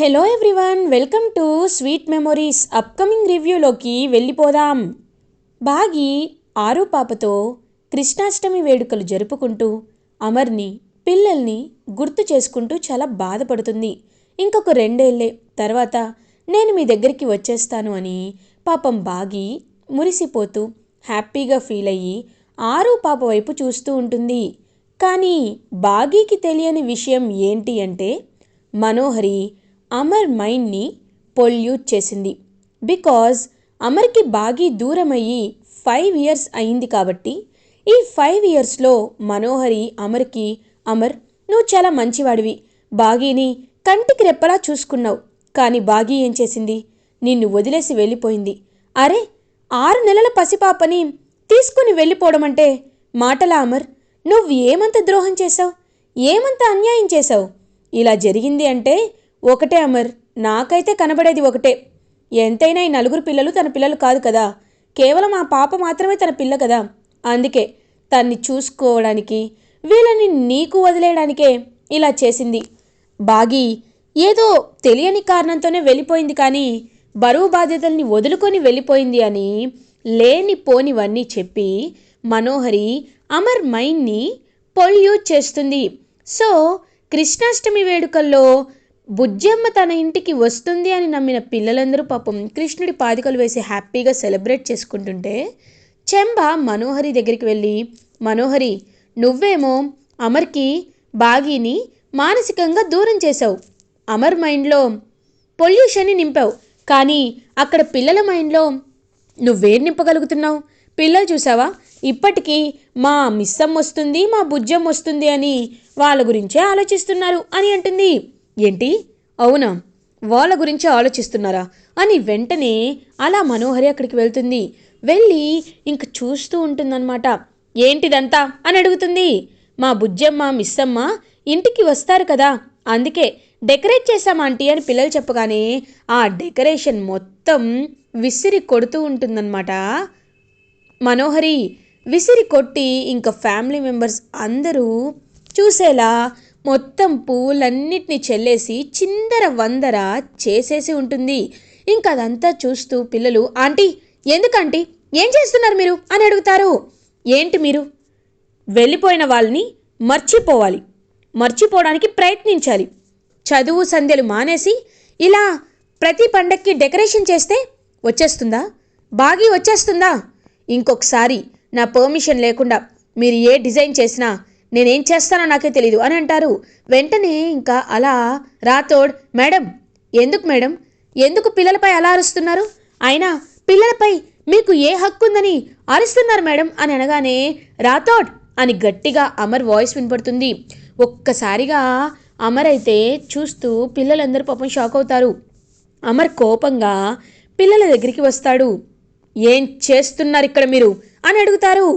Hello everyone welcome to sweet memories upcoming రివ్యూలోకి వెళ్ళిపోదాం. బాగి ఆరు పాపతో కృష్ణాష్టమి వేడుకలు జరుపుకుంటూ అమర్ని పిల్లల్ని గుర్తు చేసుకుంటూ చాలా బాధపడుతుంది. ఇంకొక రెండేళ్ళే తర్వాత నేను మీ దగ్గరికి వచ్చేస్తాను అని పాపం బాగి మురిసిపోతూ హ్యాపీగా ఫీల్ అయ్యి ఆరు పాప వైపు చూస్తూ ఉంటుంది. కానీ బాగీకి తెలియని విషయం ఏంటి అంటే మనోహరి అమర్ మైండ్ని పొల్యూట్ చేసింది. బికాజ్ అమర్కి బాగి దూరమయ్యి ఫైవ్ ఇయర్స్ అయింది కాబట్టి ఈ ఫైవ్ ఇయర్స్లో మనోహరి అమర్కి అమర్ నువ్వు చాలా మంచివాడివి. బాగీని కంటికి రెప్పలా చూసుకున్నావు. కానీ బాగీ ఏం చేసింది? నిన్ను వదిలేసి వెళ్ళిపోయింది. అరే ఆరు నెలల పసిపాపని తీసుకుని వెళ్ళిపోవడం అంటే మాటలా అమర్? నువ్వు ఏమంత ద్రోహం చేశావు? ఏమంత అన్యాయం చేశావు? ఇలా జరిగింది అంటే ఒకటే అమర్ నాకైతే కనబడేది ఒకటే. ఎంతైనా ఈ నలుగురు పిల్లలు తన పిల్లలు కాదు కదా. కేవలం ఆ పాప మాత్రమే తన పిల్ల కదా. అందుకే తన్ని చూసుకోవడానికి వీళ్ళని నీకు వదిలేయడానికే ఇలా చేసింది. బాగి ఏదో తెలియని కారణంతోనే వెళ్ళిపోయింది కానీ బరువు బాధ్యతల్ని వదులుకొని వెళ్ళిపోయింది అని లేని పోనివన్నీ చెప్పి మనోహరి అమర్ మైండ్ని పొల్యూట్ చేస్తుంది. సో కృష్ణాష్టమి వేడుకల్లో బుజ్జమ్మ తన ఇంటికి వస్తుంది అని నమ్మిన పిల్లలందరూ పాపం కృష్ణుడి పాదికలు వేసి హ్యాపీగా సెలబ్రేట్ చేసుకుంటుంటే చెంబ మనోహరి దగ్గరికి వెళ్ళి మనోహరి నువ్వేమో అమర్కి బాగీని మానసికంగా దూరం చేశావు. అమర్ మైండ్లో పొల్యూషన్ని నింపావు. కానీ అక్కడ పిల్లల మైండ్లో నువ్వేం నింపగలుగుతున్నావు? పిల్లలు చూసావా? ఇప్పటికీ మా మిస్సమ్ వస్తుంది మా బుజ్జం వస్తుంది అని వాళ్ళ గురించే ఆలోచిస్తున్నారు అని అంటుంది. ఏంటి? అవునా? వాళ్ళ గురించి ఆలోచిస్తున్నారా? అని వెంటనే అలా మనోహరి అక్కడికి వెళ్తుంది. వెళ్ళి ఇంక చూస్తూ ఉంటుందన్నమాట. ఏంటిదంతా? అని అడుగుతుంది. మా బుజ్జమ్మ మిస్సమ్మ ఇంటికి వస్తారు కదా. అందుకే డెకరేట్ చేశాం ఆంటీ అని పిల్లలు చెప్పగానే ఆ డెకరేషన్ మొత్తం విసిరి కొడుతూ ఉంటుందన్నమాట. మనోహరి విసిరి కొట్టి ఇంకా ఫ్యామిలీ మెంబర్స్ అందరూ చూసేలా మొత్తం పువ్వులన్నిటినీ చెల్లేసి చిందర వందర చేసేసి ఉంటుంది. ఇంకా అదంతా చూస్తూ పిల్లలు ఆంటీ ఎందుకంటీ? ఏం చేస్తున్నారు మీరు? అని అడుగుతారు. ఏంటి మీరు? వెళ్ళిపోయిన వాళ్ళని మర్చిపోవాలి. మర్చిపోవడానికి ప్రయత్నించాలి. చదువు సంధ్యలు మానేసి ఇలా ప్రతి పండక్కి డెకరేషన్ చేస్తే వచ్చేస్తుందా? బాగి వచ్చేస్తుందా? ఇంకొకసారి నా పర్మిషన్ లేకుండా మీరు ఏ డిజైన్ చేసినా నేనేం చేస్తానో నాకే తెలీదు అని అంటారు. వెంటనే ఇంకా అలా రాతోడ్ మేడం ఎందుకు మేడం? ఎందుకు పిల్లలపై అలా అరుస్తున్నారు? అయినా పిల్లలపై మీకు ఏ హక్కు ఉందని అరుస్తున్నారు మేడం? అని అనగానే రాతోడ్ అని గట్టిగా అమర్ వాయిస్ వినపడుతుంది. ఒక్కసారిగా అమర్ అయితే చూస్తూ పిల్లలందరూ పాపం షాక్ అవుతారు. అమర్ కోపంగా పిల్లల దగ్గరికి వస్తాడు. ఏం చేస్తున్నారు ఇక్కడ మీరు? అని అడుగుతారు.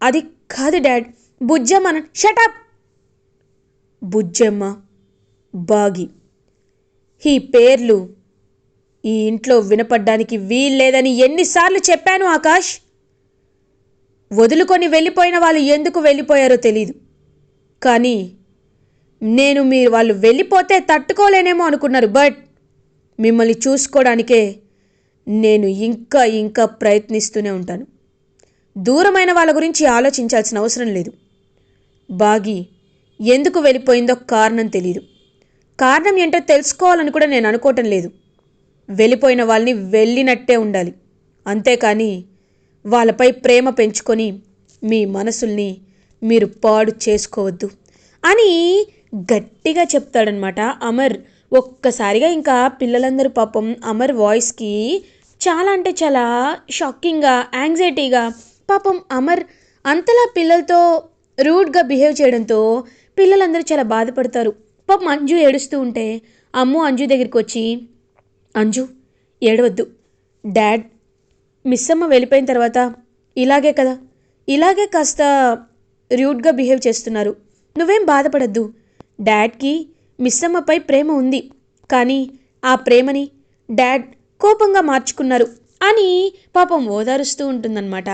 అది కాదు dad. Bujjamma shut up Bujjamma బాగి. ఈ పేర్లు ఈ ఇంట్లో వినపడ్డానికి వీల్లేదని ఎన్నిసార్లు చెప్పాను ఆకాష్? వదులుకొని వెళ్ళిపోయిన వాళ్ళు ఎందుకు వెళ్ళిపోయారో తెలీదు. కానీ నేను మీరు వాళ్ళు వెళ్ళిపోతే తట్టుకోలేనేమో అనుకున్నారు బట్ మిమ్మల్ని చూసుకోవడానికే నేను ఇంకా ఇంకా ప్రయత్నిస్తూనే ఉంటాను. దూరమైన వాళ్ళ గురించి ఆలోచించాల్సిన అవసరం లేదు. బాగి ఎందుకు వెళ్ళిపోయిందో కారణం తెలియదు కారణం ఏంటో తెలుసుకోవాలని కూడా నేను అనుకోవటం లేదు. వెళ్ళిపోయిన వాళ్ళని వెళ్ళినట్టే ఉండాలి. అంతేకాని వాళ్ళపై ప్రేమ పెంచుకొని మీ మనసుల్ని మీరు పాడు చేసుకోవద్దు అని గట్టిగా చెప్తాడనమాట అమర్. ఒక్కసారిగా ఇంకా పిల్లలందరూ పాపం అమర్ వాయిస్కి చాలా అంటే చాలా షాకింగ్గా యాంగ్జైటీగా పాపం అమర్ అంతలా పిల్లలతో రూడ్గా బిహేవ్ చేయడంతో పిల్లలందరూ చాలా బాధపడతారు. పాపం అంజు ఏడుస్తూ ఉంటే అమ్ము అంజు దగ్గరికి వచ్చి అంజు ఏడవద్దు. డాడ్ మిస్ అమ్మ వెళ్ళిపోయిన తర్వాత ఇలాగే కదా. ఇలాగే కాస్త రూడ్గా బిహేవ్ చేస్తున్నారు. నువ్వేం బాధపడద్దు. డాడ్కి మిస్ అమ్మపై ప్రేమ ఉంది. కానీ ఆ ప్రేమని డాడ్ కోపంగా మార్చుకున్నారు అని పాపం ఓదారుస్తూ ఉంటుందన్నమాట.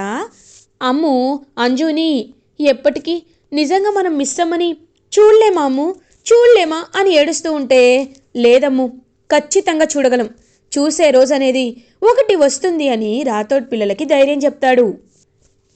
అమ్ము అంజుని ఎప్పటికీ నిజంగా మనం మిస్ అమ్మని చూడలేమా చూడలేమా అని ఏడుస్తూ ఉంటే లేదమ్ము ఖచ్చితంగా చూడగలం. చూసే రోజు అనేది ఒకటి వస్తుంది అని రాథోడ్ పిల్లలకి ధైర్యం చెప్తాడు.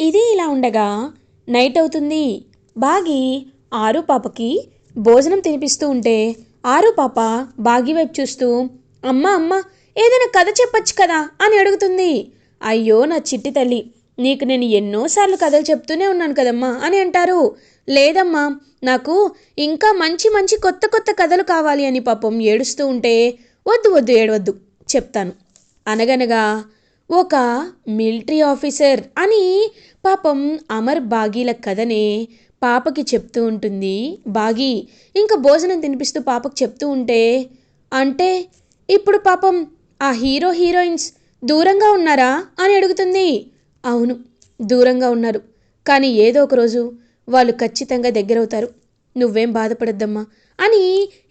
ఇది ఇలా ఉండగా నైట్ అవుతుంది. బాగి ఆరు పాపకి భోజనం తినిపిస్తూ ఉంటే ఆరు పాప బాగి వైపు చూస్తూ అమ్మ అమ్మ ఏదైనా కథ చెప్పచ్చు కదా? అని అడుగుతుంది. అయ్యో నా చిట్టి తల్లి నీకు నేను ఎన్నోసార్లు కథలు చెప్తూనే ఉన్నాను కదమ్మా అని అంటారు. లేదమ్మా నాకు ఇంకా మంచి మంచి కొత్త కొత్త కథలు కావాలి అని పాపం ఏడుస్తూ ఉంటే వద్దు వద్దు ఏడవద్దు చెప్తాను. అనగనగా ఒక మిలిటరీ ఆఫీసర్ అని పాపం అమర్ బాగీల కథనే పాపకి చెప్తూ ఉంటుంది. బాగి ఇంకా భోజనం తినిపిస్తూ పాపకు చెప్తూ ఉంటే అంటే ఇప్పుడు పాపం ఆ హీరో హీరోయిన్స్ దూరంగా ఉన్నారా అని అడుగుతుంది. అవును దూరంగా ఉన్నారు. కానీ ఏదో ఒక రోజు వాళ్ళు ఖచ్చితంగా దగ్గరవుతారు. నువ్వేం బాధపడద్దమ్మా అని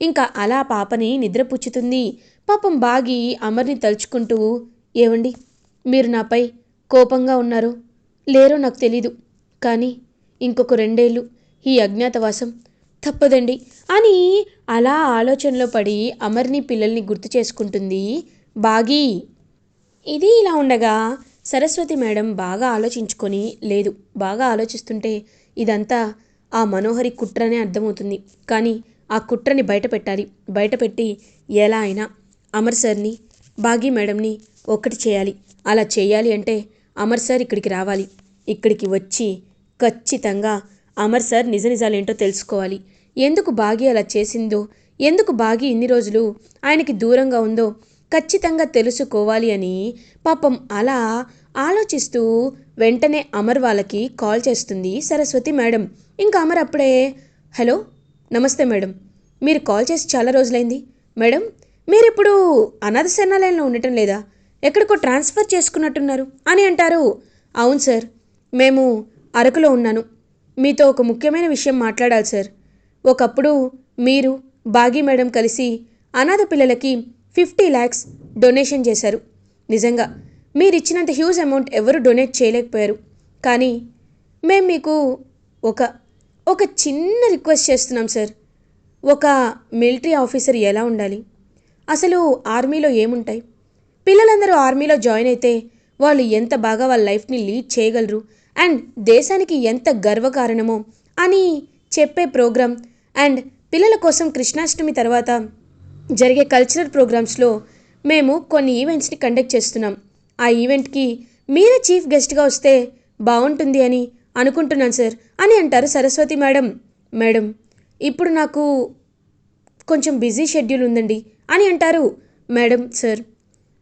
ఇంకా అలా పాపని నిద్రపుచ్చుతుంది. పాపం బాగి అమర్ని తలుచుకుంటూ ఏవండి మీరు నాపై కోపంగా ఉన్నారు? లేరో నాకు తెలీదు. కానీ ఇంకొక రెండేళ్ళు ఈ అజ్ఞాతవాసం తప్పదండి అని అలా ఆలోచనలో పడి అమర్ని పిల్లల్ని గుర్తు చేసుకుంటుంది బాగి. ఇది ఇలా ఉండగా సరస్వతి మేడం బాగా ఆలోచించుకొని లేదు బాగా ఆలోచిస్తుంటే ఇదంతా ఆ మనోహరి కుట్రనే అర్థమవుతుంది. కానీ ఆ కుట్రని బయట పెట్టాలి. బయట పెట్టి ఎలా అయినా అమర్ సార్ని బాగీ మేడంని ఒక్కటి చేయాలి. అలా చేయాలి అంటే అమర్ సార్ ఇక్కడికి రావాలి. ఇక్కడికి వచ్చి ఖచ్చితంగా అమర్ సార్ నిజ నిజాలేంటో తెలుసుకోవాలి. ఎందుకు బాగి అలా చేసిందో ఎందుకు బాగి ఇన్ని రోజులు ఆయనకి దూరంగా ఉందో ఖచ్చితంగా తెలుసుకోవాలి అని పాపం అలా ఆలోచిస్తూ వెంటనే అమర్ వాళ్ళకి కాల్ చేస్తుంది సరస్వతి మేడం ఇంకా అమర్ అప్పుడే హలో నమస్తే మేడం మీరు కాల్ చేసి చాలా రోజులైంది. మేడం మీరు ఇప్పుడు అనాథ శరణాలయంలో ఉండటం లేదా? ఎక్కడికో ట్రాన్స్ఫర్ చేసుకున్నట్టున్నారు అని అంటారు. అవును సార్ మేము అరకులో ఉన్నాను. మీతో ఒక ముఖ్యమైన విషయం మాట్లాడాలి సార్. ఒకప్పుడు మీరు బాగీ మేడం కలిసి అనాథ పిల్లలకి ఫిఫ్టీ ల్యాక్స్ డొనేషన్ చేశారు. నిజంగా మీరు ఇచ్చినంత హ్యూజ్ అమౌంట్ ఎవరు డొనేట్ చేయలేకపోయారు. కానీ మేము మీకు ఒక ఒక చిన్న రిక్వెస్ట్ చేస్తున్నాం సార్ ఒక మిలిటరీ ఆఫీసర్ ఎలా ఉండాలి? అసలు ఆర్మీలో ఏముంటాయి? పిల్లలందరూ ఆర్మీలో జాయిన్ అయితే వాళ్ళు ఎంత బాగా వాళ్ళ లైఫ్ని లీడ్ చేయగలరు? అండ్ దేశానికి ఎంత గర్వకారణమో అని చెప్పే ప్రోగ్రామ్ అండ్ పిల్లల కోసం కృష్ణాష్టమి తర్వాత జరిగే కల్చరల్ ప్రోగ్రామ్స్లో మేము కొన్ని ఈవెంట్స్ని కండక్ట్ చేస్తున్నాం. ఆ ఈవెంట్కి మీరే చీఫ్ గెస్ట్గా వస్తే బాగుంటుంది అని అనుకుంటున్నాను సార్ అని అంటారు సరస్వతి మేడం. మేడం ఇప్పుడు నాకు కొంచెం బిజీ షెడ్యూల్ ఉందండి అని అంటారు మేడం సార్.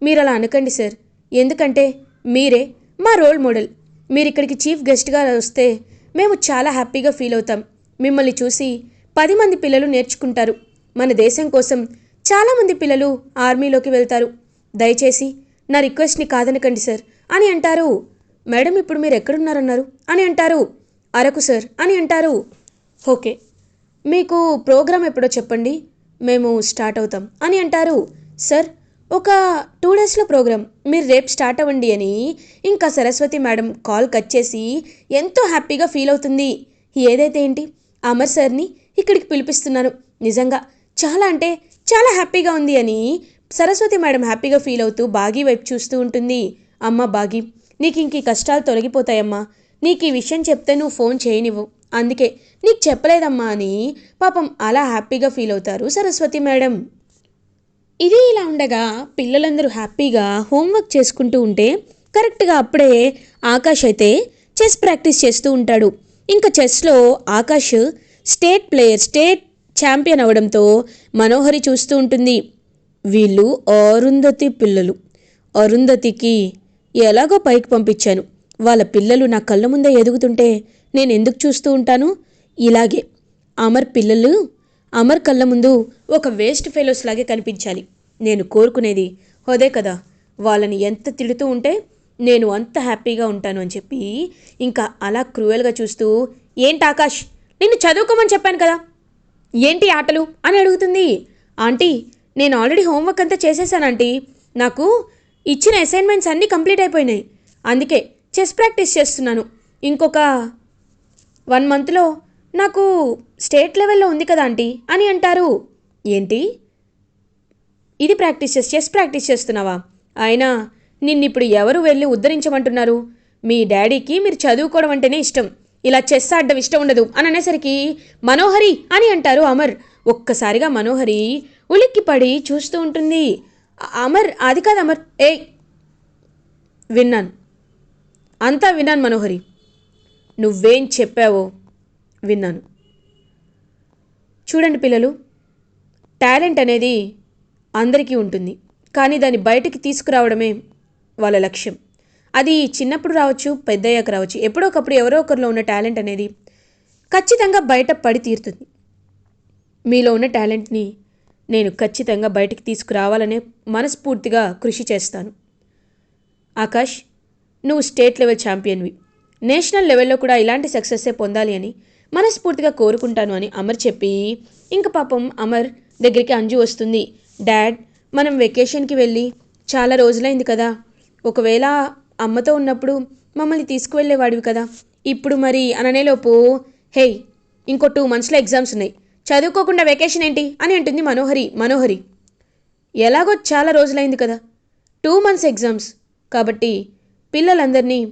మీరు అలా అనకండి సార్ ఎందుకంటే మీరే మా రోల్ మోడల్. మీరు ఇక్కడికి చీఫ్ గెస్ట్గా వస్తే మేము చాలా హ్యాపీగా ఫీల్ అవుతాం. మిమ్మల్ని చూసి పది మంది పిల్లలు నేర్చుకుంటారు. మన దేశం కోసం చాలామంది పిల్లలు ఆర్మీలోకి వెళ్తారు. దయచేసి నా రిక్వెస్ట్ని కాదనకండి సార్. అని అంటారు. మేడం ఇప్పుడు మీరు ఎక్కడున్నారన్నారు? అని అంటారు. అరకు సార్. అని అంటారు. ఓకే. మీకు ప్రోగ్రాం ఎప్పుడో చెప్పండి. మేము స్టార్ట్ అవుతాం. అని అంటారు. సార్ ఒక టూ డేస్లో ప్రోగ్రామ్. మీరు రేపు స్టార్ట్ అవ్వండి అని ఇంకా సరస్వతి మేడం కాల్ కట్ చేసి ఎంతో హ్యాపీగా ఫీల్ అవుతుంది. ఏదైతే ఏంటి? అమర్ సార్ని ఇక్కడికి పిలిపిస్తున్నాను. నిజంగా. చాలా అంటే చాలా హ్యాపీగా ఉంది అని సరస్వతి మేడం హ్యాపీగా ఫీల్ అవుతూ బాగి వైపు చూస్తూ ఉంటుంది. అమ్మ బాగి నీకు ఇంక ఈ కష్టాలు తొలగిపోతాయమ్మా. నీకు ఈ విషయం చెప్తే నువ్వు ఫోన్ చేయనివ్వు. అందుకే నీకు చెప్పలేదమ్మా అని పాపం అలా హ్యాపీగా ఫీల్ అవుతారు సరస్వతి మేడం. ఇది ఇలా ఉండగా పిల్లలందరూ హ్యాపీగా హోంవర్క్ చేసుకుంటూ ఉంటే కరెక్ట్గా అప్పుడే ఆకాష్ అయితే చెస్ ప్రాక్టీస్ చేస్తూ ఉంటాడు. ఇంకా చెస్లో Akash state player state champion అవడంతో మనోహరి చూస్తూ ఉంటుంది. వీళ్ళు అరుంధతి పిల్లలు. అరుంధతికి ఎలాగో పైకి పంపించాను. వాళ్ళ పిల్లలు నా కళ్ళ ముందే ఎదుగుతుంటే నేను ఎందుకు చూస్తూ ఉంటాను? ఇలాగే. అమర్ పిల్లలు అమర్ కళ్ళ ముందు ఒక వేస్ట్ ఫెలోస్ లాగే కనిపించాలి. నేను కోరుకునేది అదే కదా వాళ్ళని ఎంత తిడుతూ ఉంటే నేను అంత హ్యాపీగా ఉంటాను అని చెప్పి ఇంకా అలా క్రూయల్గా చూస్తూ ఏంటి ఆకాష్ నిన్ను చదువుకోమని చెప్పాను కదా. ఏంటి ఆటలు? అని అడుగుతుంది. ఆంటీ నేను ఆల్రెడీ హోంవర్క్ అంతా చేసేసాను ఆంటీ. నాకు ఇచ్చిన అసైన్మెంట్స్ అన్నీ కంప్లీట్ అయిపోయినాయి. అందుకే చెస్ ప్రాక్టీస్ చేస్తున్నాను. ఇంకొక వన్ మంత్లో నాకు స్టేట్ లెవెల్లో ఉంది కదా ఆంటీ అని అంటారు. ఏంటి? ఇది ప్రాక్టీస్ చేసి చెస్ ప్రాక్టీస్ చేస్తున్నావా? అయినా నిన్ను ఇప్పుడు ఎవరు వెళ్ళి ఉద్ధరించమంటున్నారు? మీ డాడీకి మీరు చదువుకోవడం అంటేనే ఇష్టం. ఇలా చెస్ ఆడడం ఇష్టం ఉండదు అని అనేసరికి మనోహరి అని అంటారు అమర్. ఒక్కసారిగా మనోహరి ఉలిక్కిపడి చూస్తూ ఉంటుంది. అమర్ అది కాదు అమర్ ఏ విన్నాను. అంతా విన్నాను మనోహరి. నువ్వేం చెప్పావో విన్నాను. చూడండి పిల్లలు టాలెంట్ అనేది అందరికీ ఉంటుంది. కానీ దాన్ని బయటికి తీసుకురావడమే వాళ్ళ లక్ష్యం. అది చిన్నప్పుడు రావచ్చు పెద్దయ్యాక రావచ్చు. ఎప్పుడో ఒకప్పుడు ఎవరో ఒకరిలో ఉన్న టాలెంట్ అనేది ఖచ్చితంగా బయట పడి తీరుతుంది. మీలో ఉన్న టాలెంట్ని నేను ఖచ్చితంగా బయటికి తీసుకురావాలనే మనస్ఫూర్తిగా కృషి చేస్తాను. ఆకాష్ నువ్వు స్టేట్ లెవెల్ ఛాంపియన్వి. నేషనల్ లెవెల్లో కూడా ఇలాంటి సక్సెస్సే పొందాలి అని మనస్ఫూర్తిగా కోరుకుంటాను అని అమర్ చెప్పి ఇంక పాపం అమర్ దగ్గరికి అంజు వస్తుంది. డాడ్ మనం వెకేషన్కి వెళ్ళి చాలా రోజులైంది కదా. ఒకవేళ అమ్మతో ఉన్నప్పుడు మమ్మల్ని తీసుకువెళ్ళేవాడివి కదా. ఇప్పుడు మరి అననేలోపు హేయ్ ఇంకో టూ మంత్స్లో ఎగ్జామ్స్ ఉన్నాయి. చదువుకోకుండా వెకేషన్ ఏంటి? అని అంటుంది మనోహరి. మనోహరి ఎలాగో చాలా రోజులైంది కదా. టూ మంత్స్ ఎగ్జామ్స్ కాబట్టి పిల్లలందరినీ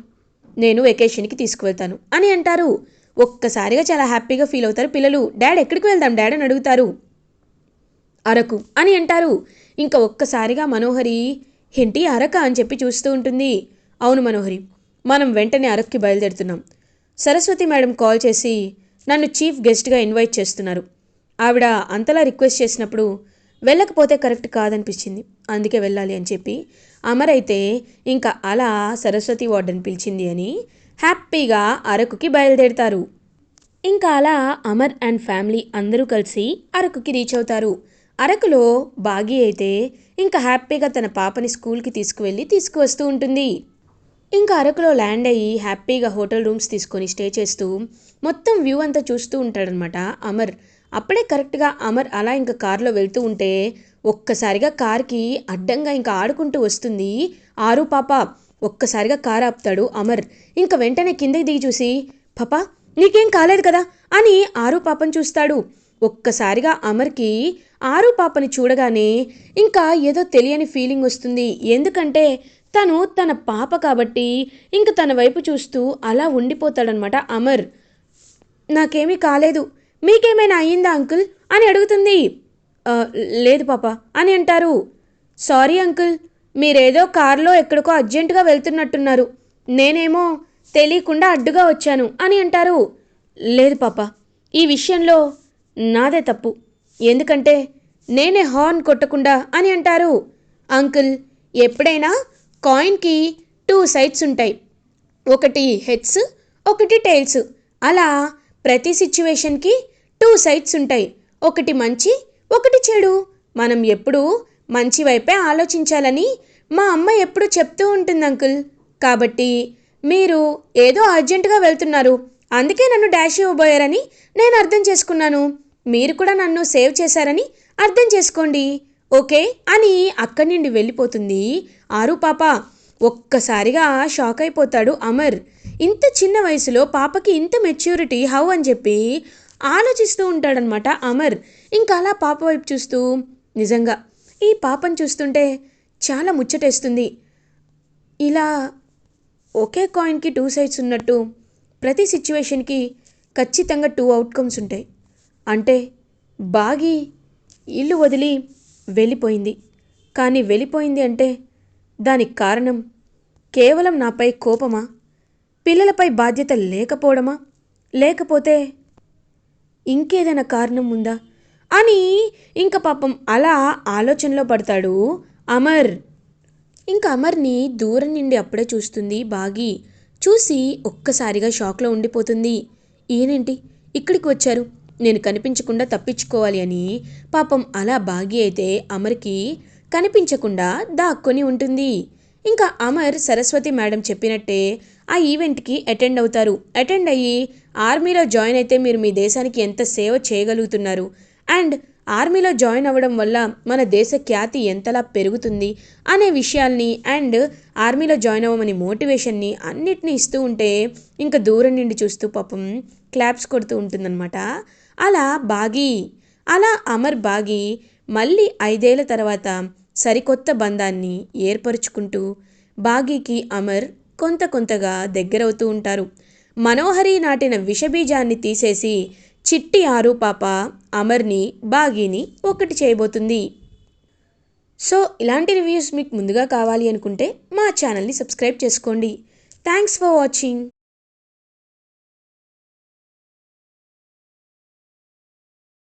నేను వెకేషన్కి తీసుకువెళ్తాను అని అంటారు. ఒక్కసారిగా చాలా హ్యాపీగా ఫీల్ అవుతారు పిల్లలు. డాడ్ ఎక్కడికి వెళ్దాం? డాడ్ అని అడుగుతారు. అరకు అని అంటారు. ఇంకా ఒక్కసారిగా మనోహరి ఏంటి అరక? అని చెప్పి చూస్తూ ఉంటుంది. అవును మనోహరి మనం వెంటనే అరక్కి బయలుదేరుతున్నాం. సరస్వతి మేడం కాల్ చేసి నన్ను చీఫ్ గెస్ట్గా ఇన్వైట్ చేస్తున్నారు. ఆవిడ అంతలా రిక్వెస్ట్ చేసినప్పుడు వెళ్ళకపోతే కరెక్ట్ కాదనిపించింది. అందుకే వెళ్ళాలి అని చెప్పి అమర్ అయితే ఇంకా అలా సరస్వతి వార్డెన్ పిలిచింది అని హ్యాపీగా అరకుకి బయలుదేరుతారు. ఇంకా అలా అమర్ అండ్ ఫ్యామిలీ అందరూ కలిసి అరకుకి రీచ్ అవుతారు. అరకులో బాగి అయితే ఇంకా హ్యాపీగా తన పాపని స్కూల్కి తీసుకువెళ్ళి తీసుకువస్తూ ఉంటుంది. ఇంకా అరకులో ల్యాండ్ అయ్యి హ్యాపీగా హోటల్ రూమ్స్ తీసుకొని స్టే చేస్తూ మొత్తం వ్యూ అంతా చూస్తూ ఉంటాడనమాట అమర్. అప్పుడే కరెక్ట్గా అమర్ అలా ఇంకా కారులో వెళ్తూ ఉంటే ఒక్కసారిగా కార్కి అడ్డంగా ఇంకా ఆడుకుంటూ వస్తుంది. ఆరు పాప ఒక్కసారిగా కారు ఆపుతాడు అమర్. ఇంకా వెంటనే కిందకి దిగి చూసి పాప నీకేం కాలేదు కదా? అని ఆరు పాపని చూస్తాడు. ఒక్కసారిగా అమర్కి ఆరు పాపని చూడగానే ఇంకా ఏదో తెలియని ఫీలింగ్ వస్తుంది. ఎందుకంటే తను తన పాప కాబట్టి ఇంక తన వైపు చూస్తూ అలా ఉండిపోతాడనమాట అమర్. నాకేమీ కాలేదు. మీకేమైనా అయ్యిందా అంకుల్? అని అడుగుతుంది. లేదు పాప అని అంటారు. Sorry uncle. మీరేదో కారులో ఎక్కడికో అర్జెంటుగా వెళ్తున్నట్టున్నారు. నేనేమో తెలియకుండా అడ్డుగా వచ్చాను అని అంటారు. లేదు పాప. ఈ విషయంలో నాదే తప్పు. ఎందుకంటే నేనే హార్న్ కొట్టకుండా అని అంటారు. అంకుల్ ఎప్పుడైనా కాయిన్కి టూ సైడ్స్ ఉంటాయి. ఒకటి హెడ్స్ ఒకటి టైల్స్. అలా ప్రతి సిచ్యువేషన్కి టూ సైడ్స్ ఉంటాయి. ఒకటి మంచి ఒకటి చెడు. మనం ఎప్పుడూ మంచి వైపే ఆలోచించాలని మా అమ్మ ఎప్పుడు చెప్తూ ఉంటుంది అంకుల్. కాబట్టి మీరు ఏదో అర్జెంటుగా వెళ్తున్నారు. అందుకే నన్ను డాష్ ఇవ్వబోయారని నేను అర్థం చేసుకున్నాను. మీరు కూడా నన్ను సేవ్ చేశారని అర్థం చేసుకోండి. ఓకే? అని అక్కడి నుండి వెళ్ళిపోతుంది ఆరు పాప. ఒక్కసారిగా షాక్ అయిపోతాడు అమర్. ఇంత చిన్న వయసులో పాపకి ఇంత మెచ్యూరిటీ హౌ అని చెప్పి ఆలోచిస్తూ ఉంటాడనమాట అమర్. ఇంకా అలా పాప వైపు చూస్తూ నిజంగా ఈ పాపను చూస్తుంటే చాలా ముచ్చటేస్తుంది. ఇలా ఒకే కాయిన్కి టూ సైడ్స్ ఉన్నట్టు ప్రతి సిచ్యువేషన్కి ఖచ్చితంగా టూ అవుట్కమ్స్ ఉంటాయి. అంటే బాగి ఇల్లు వదిలి వెళ్ళిపోయింది. కానీ వెళ్ళిపోయింది అంటే దానికి కారణం కేవలం నాపై కోపమా? పిల్లలపై బాధ్యత లేకపోవడమా? లేకపోతే ఇంకేదైనా కారణం ఉందా? అని ఇంక పాపం అలా ఆలోచనలో పడతాడు అమర్. ఇంకా అమర్ని దూరం నుండి అప్పుడే చూస్తుంది బాగి. చూసి ఒక్కసారిగా షాక్లో ఉండిపోతుంది. ఈయనేంటి ఇక్కడికి వచ్చారు. నేను కనిపించకుండా తప్పించుకోవాలి అని పాపం అలా బాగి అయితే అమర్కి కనిపించకుండా దాక్కొని ఉంటుంది. ఇంకా అమర్ సరస్వతి మేడం చెప్పినట్టే ఆ ఈవెంట్కి అటెండ్ అవుతారు. అటెండ్ అయ్యి ఆర్మీలో జాయిన్ అయితే మీరు మీ దేశానికి ఎంత సేవ చేయగలుగుతున్నారు? అండ్ ఆర్మీలో జాయిన్ అవ్వడం వల్ల మన దేశ ఖ్యాతి ఎంతలా పెరుగుతుంది అనే విషయాల్ని అండ్ ఆర్మీలో జాయిన్ అవ్వమని మోటివేషన్ని అన్నిటినీ ఇస్తూ ఉంటే ఇంకా దూరం నుండి చూస్తూ పాపం క్లాప్స్ కొడుతూ ఉంటుందన్నమాట. అలా బాగి అలా అమర్ బాగి మళ్ళీ ఐదేళ్ళ తర్వాత సరికొత్త బంధాన్ని ఏర్పరుచుకుంటూ బాగీకి అమర్ కొంత కొంతగా దగ్గరవుతూ ఉంటారు. మనోహరి నాటిన విషబీజాన్ని తీసేసి చిట్టి ఆరు పాప అమర్ని బాగీని ఒకటి చేయబోతుంది. సో ఇలాంటి రివ్యూస్ మీకు ముందుగా కావాలి అనుకుంటే మా ఛానల్ని సబ్స్క్రైబ్ చేసుకోండి. Thanks for watching.